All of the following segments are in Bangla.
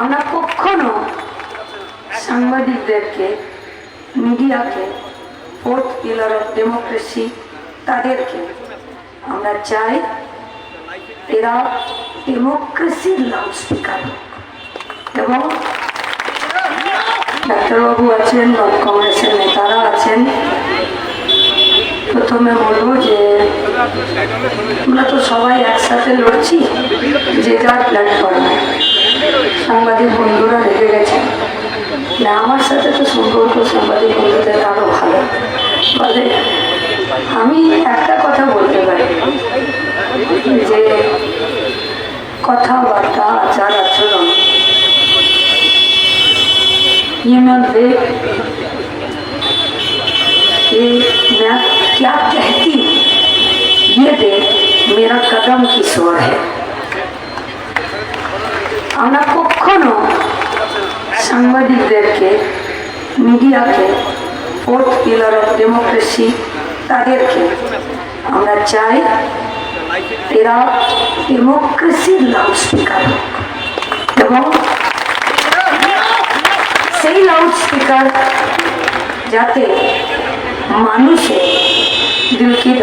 আমরা কখনো সাংবাদিকদেরকে, মিডিয়াকে ফোর্থ পিলার অফ ডেমোক্রেসি তাদেরকে আমরা চাই এরা ডেমোক্রেসির লাউড স্পিকার এবং ডাক্তারবাবু আছেন বা কংগ্রেসের নেতারা আছেন। প্রথমে বলব যে, আমরা তো সবাই একসাথে লড়ছি যে যার প্ল্যাটফর্মে সাংবাদিক বন্ধুরা রেগে গেছে না আমার সাথে তো সম্পর্ক সাংবাদিক বন্ধুদের আরো ভালো ফলে আমি একটা কথা বলতে পারি যে কথাবার্তা আচার আচরণ ये मैं देख कि मैं क्या कहती हूँ ये देख मेरा कदम किशोर है আমরা কখনো সাংবাদিকদেরকে, মিডিয়াকে ফোর্থ পিলার অফ ডেমোক্রেসি তাদেরকে আমরা চাই এরা ডেমোক্রেসির লাউড স্পিকার এবং সেই লাউড স্পিকার যাতে মানুষের দিলকি কি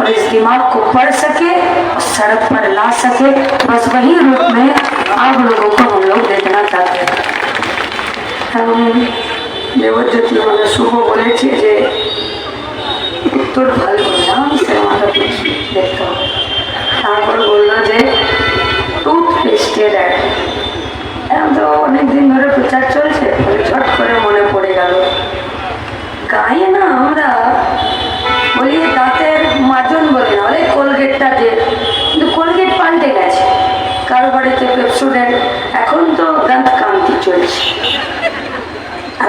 और इस दिमाग को पढ़ सके, सड़क पर ला सके। बस वही रूप में आप लोगों को हम लोग देखना चाहते हैं। हम मैंने सुबह बोले थे जे दुर्भाग्य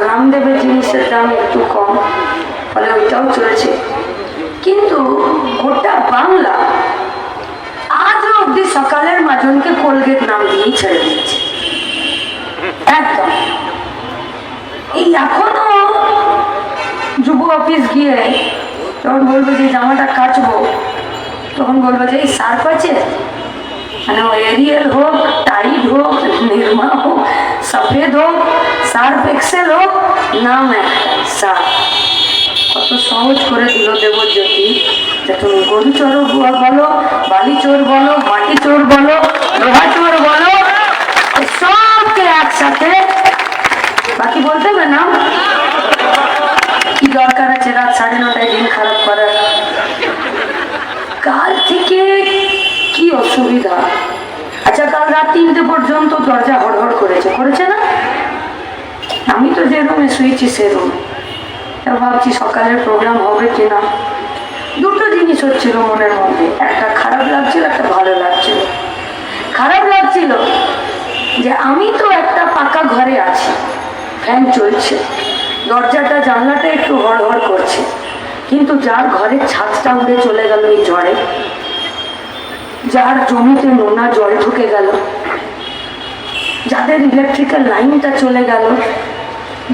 রামদেবের জিনিসের দাম একটু কম, ফলে ওইটাও চলছে। কিন্তু গোটা বাংলা আজও অব্দি সকালের মাজনকে কোলগেট নাম দিয়েই ছেড়ে দিয়েছে। একদম। এই এখনও যুব অফিস গিয়ে তখন বলব যে জামাটা কাচবো, তখন বলব যে এই সার্ফ আছে? মানে এরিয়াল হোক, টাইড হোক, নির্মা হোক সফেদ হোক সার্ফ এক্সেল হোক নাম একটা সার্ফ কত সহজ করে দিল দেবজ্যোতি। যে তুমি গরু চোর বলো বালি চোর বলো মাটি চোর বলো লোহা চোর বলো, সবকে একসাথে বাকি বলতে হবে না কি দরকার আছে রাত সাড়ে নটায় দিন খারাপ করার কাল থেকে কি অসুবিধা আচ্ছা কাল রাত তিনটে পর্যন্ত দরজা হড়হড় করেছে। করেছে না? আমি তো যে রুমে শুয়েছি, সে রুমে। ভাবছি সকালের প্রোগ্রাম হবে কিনা। দুটো জিনিস হচ্ছিল মনের মধ্যে। একটা খারাপ লাগছিল, একটা ভালো লাগছিল। খারাপ লাগছিল যে আমি তো একটা পাকা ঘরে আছি। ফ্যান চলছে। দরজাটা, জানলাটা একটু হড়হড় করছে। কিন্তু যার ঘরের ছাদটা উড়ে চলে গেল এই ঝড়ে। যার জমিতে নোনা জল ঢুকে গেল, যাদের ইলেকট্রিক্যাল লাইনটা চলে গেল,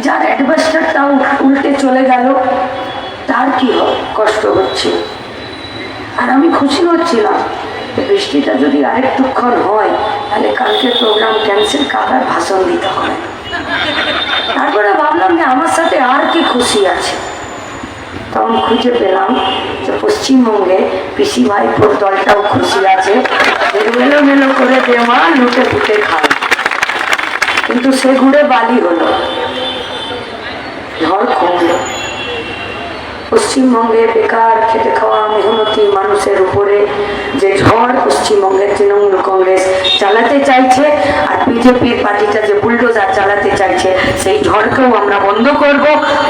যার অ্যাডভাস্টারটা উল্টে চলে গেল, তার কি হয় কষ্ট হচ্ছে? আর আমি খুশি হচ্ছিলাম বৃষ্টিটা যদি আরেকটুক্ষণ হয়, তাহলে কালকে প্রোগ্রাম ক্যান্সেল কাদার ভাষণ দিতে হবে। তারপরে ভাবলাম যে আমার সাথে আর কি খুশি আছে? তখন খুঁজে পেলাম যে পশ্চিমবঙ্গে পিসি ভাইপোর দলটাও খুশি আছে। মেলো মেলো করে দেওয়া লুটে ফুটে খায়। কিন্তু সে ঘুরে বালি হলো। ঝড় কমলো। পশ্চিমবঙ্গে বেকার খেটে খাওয়া মেহনতি মানুষের উপরে যে ঝড়, পশ্চিমবঙ্গের তৃণমূল কংগ্রেস চালাতে চাইছে আর বিজেপির পার্টিটা যে বুলডোজার চালাতে চাইছে, সেই ঝড়কেও আমরা বন্ধ করব।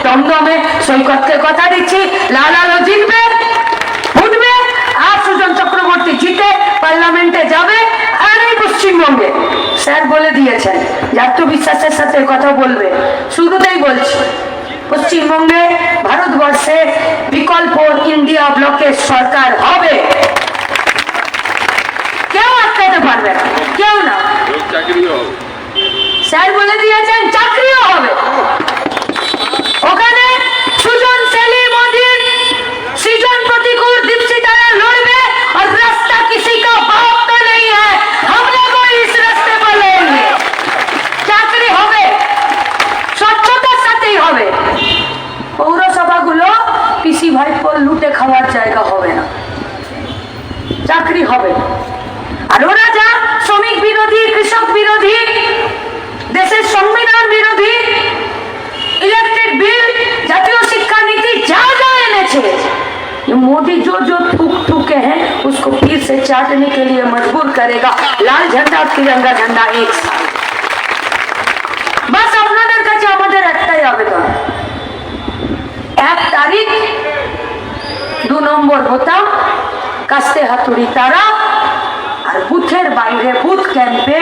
দমদমে সৈকতকে কথা দিচ্ছি। লাল আলো জিতবে, উঠবে, আর সুজন চক্রবর্তী জিতে, পার্লামেন্টে যাবে, আর এই পশ্চিমবঙ্গে। স্যার বলে দিয়েছেন, যে বিশ্বাসের সাথে কথা বলবে। শুরুতেই বলছি, পশ্চিমবঙ্গে ভারতবর্ষে বিকল্প ইন্ডিয়া ব্লকের সরকার হবে। কেউ আটকাতে পারবে না কেউ না। স্যার বলে দিয়েছেন চাকরিও হবে। ওখানে সংবিধান বিরোধী इलेक्ट्रिक बिल जातीय शिक्षा नीति जा जा এনেছে ये मोदी जो जो थूक थूके हैं उसको फिर से चाटने के लिए मजबूर करेगा लाल झंडा और तिरंगा झंडा एक साथ বাস আপনাদের কাছে আমাদের একটাই আবেদন এক তারিখ দু নম্বর বোতাম কাস্তে হাতুড়ি তারা আর বুথের বাইরে বুথ ক্যাম্পে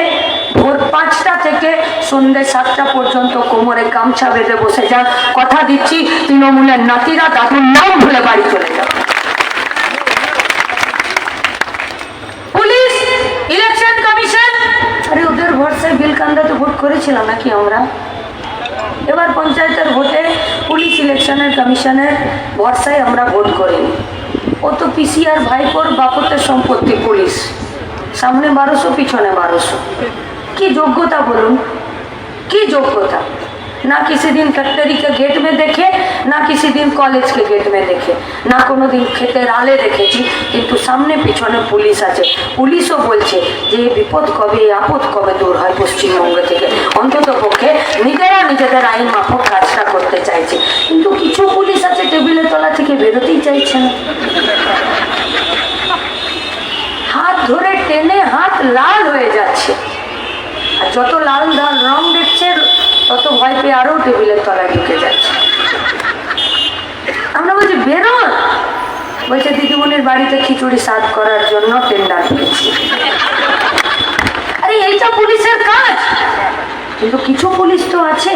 ভোর পাঁচটা থেকে সন্ধ্যে সাতটা পর্যন্ত কোমরে গামছা বেঁধে বসে যান। কথা দিচ্ছি, তৃণমূলের নাতিরা দাদুর নাম ভুলে বাড়ি চলে যাবে পুলিশ, ইলেকশন কমিশন। আরে ওদের ভরসায় ভোট করেছিলাম নাকি আমরা? এবার পঞ্চায়েতের ভোটে পুলিশ ইলেকশনের কমিশনের ভরসায় আমরা ভোট ও তো সম্পত্তি পুলিশ। সামনে বারোশো, পিছনে বারোশো। কি যোগ্যতা বলুন কি যোগ্যতা ना किसी दिन फैक्ट्री के गेट में देखे ना किसी दिन কলেজ के गेट में देखे না কোনো দিন ক্ষেতের আলে দেখেছি কিন্তু সামনে পিছনে পুলিশ আছে পুলিশও বলছে যে এই বিপদ কবে এই আপদ কবে দূর হয় পশ্চিমবঙ্গ থেকে অন্তত পক্ষে নিজেরা নিজেদের আইন মাফক কাজটা করতে চাইছে কিন্তু কিছু পুলিশ আছে টেবিলের তলা থেকে বেরোতেই চাইছে না যত লাল লাল রং দেখছে, তত ভয় পেয়ে আরও টেবিলের তলায় ঢুকে যাচ্ছে। আমরা বলছি বেরোন বলছে, দিদিমণির বাড়িতে খিচুড়ি সার্ভ করার জন্য টেন্ডার পেয়েছি আরে, এইটা পুলিশের কাজ। কিন্তু কিছু পুলিশ তো আছে।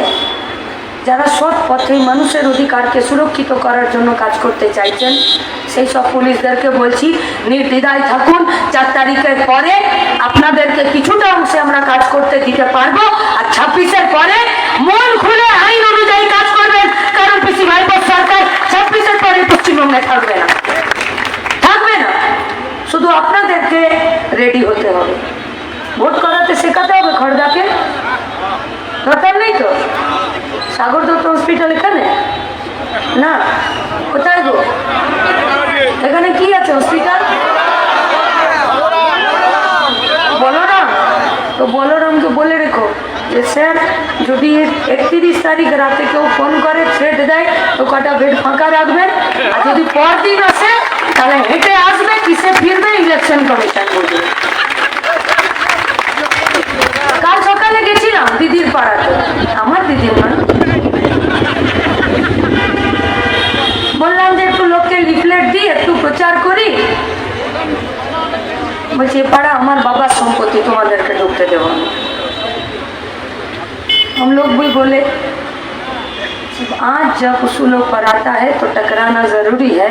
যারা সৎ পথে মানুষের অধিকারকে সুরক্ষিত করার জন্য কাজ করতে চাইছেন, সেই সব পুলিশদেরকে বলছি, নির্দ্বিধায় থাকুন, চার তারিখের পরে আপনাদেরকে কিছুটা অংশে আমরা কাজ করতে দিতে পারব, আর ছাব্বিশের পরে মন খুলে আইন অনুযায়ী কাজ করবেন, কারণ পিসি ভাইপোর সরকার ছাব্বিশের পরে পশ্চিমবঙ্গে থাকবে না। থাকবে না। শুধু আপনাদেরকে রেডি হতে হবে। ভোট করাতে শেখাতে হবে খড়দাকে। দরকার নেই তো? সাগর দত্ত হসপিটাল এখানে? না, কোথায় গো? এখানে কি আছে হসপিটাল বলরাম? তো বলরামকে বলে রেখো যে, স্যার, যদি একত্রিশ তারিখ রাতে কেউ ফোন করে থ্রেট দেয়, তো কটা বেড ফাঁকা রাখবেন? আর যদি পরদিন আসে, তাহলে হেঁটে আসবে, কিসে ফিরবে? ইলেকশন কমিশন বুঝবে বলছি এ পাড়া আমার বাবার সম্পত্তি তোমাদেরকে ঢুকতে দেব না हम लोग भी बोले आज जब उसूलों पर आता है तो टकराना जरूरी है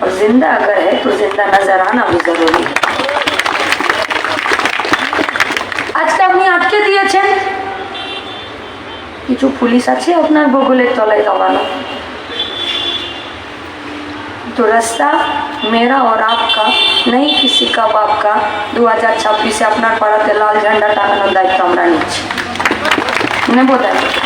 और जिंदा अगर है तो जिंदा नजर आना भी जरूरी है আজকে আপনি আটকে দিয়েছেন কিছু পুলিশ আছে আপনার বগলের তলায় দবানো तो रास्ता मेरा और आपका नहीं किसी का बाप का দু হাজার ছাব্বিশে আপনার পাড়াতে লাল ঝান্ডা টাঙানোর দায়িত্ব আমরা নিচ্ছি নেবো দায়িত্ব